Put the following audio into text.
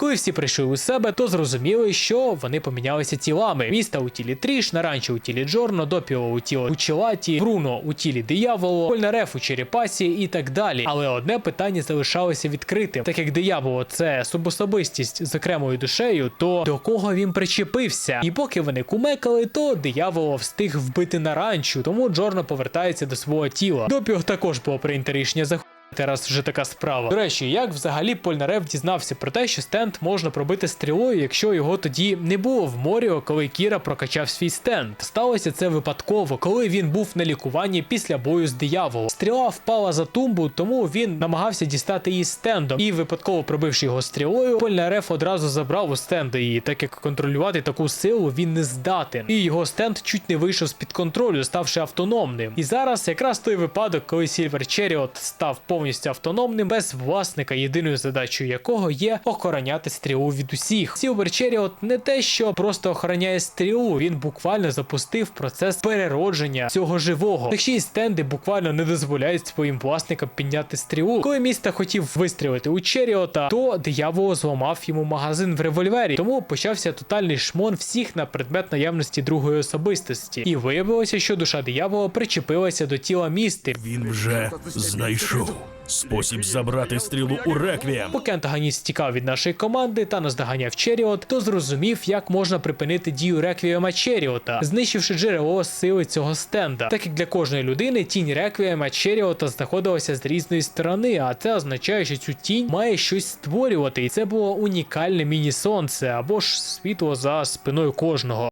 Коли всі прийшли у себе, то зрозуміли, що вони помінялися тілами. Міста у тілі Тріш, Наранчо у тілі Джорно, Допіо у тілі Учелаті, Бруно у тілі Дияволо, Польнареф у Черепасі і так далі. Але одне питання залишалося відкритим. Так як дияволо це субособистість з окремою душею, то до кого він причепився? І поки вони кумекали, то дияволо встиг вбити Наранчу, тому Джорно повертається до свого тіла. Допіо також було прийнято рішення захопити. Зараз вже така справа. До речі, як взагалі Польнарев дізнався про те, що стенд можна пробити стрілою, якщо його тоді не було в Моріо, коли Кіра прокачав свій стенд. Сталося це випадково, коли він був на лікуванні після бою з дияволом. Стріла впала за тумбу, тому він намагався дістати її стендом. І випадково пробивши його стрілою, Польнарев одразу забрав у стенда її, так як контролювати таку силу він не здатен. І його стенд чуть не вийшов з під контролю, ставши автономним. І зараз якраз той випадок, коли Silver Chariot став повністю автономним без власника, єдиною задачею якого є охороняти стрілу від усіх. Silver Chariot не те, що просто охороняє стрілу, він буквально запустив процес переродження цього живого. Так ще й стенди буквально не дозволяють своїм власникам підняти стрілу. Коли міста хотів вистрілити у Черіота, то диявол зламав йому магазин в револьвері, тому почався тотальний шмон всіх на предмет наявності другої особистості. І виявилося, що душа диявола причепилася до тіла місти. Він вже знайшов спосіб забрати стрілу у реквієм. Поки антагоніст тікав від нашої команди та наздоганяв Черіот, то зрозумів, як можна припинити дію реквієма Черіота, знищивши джерело сили цього стенда. Так як для кожної людини тінь реквієма Черіота знаходилася з різної сторони, а це означає, що цю тінь має щось створювати, і це було унікальне міні-сонце або ж світло за спиною кожного.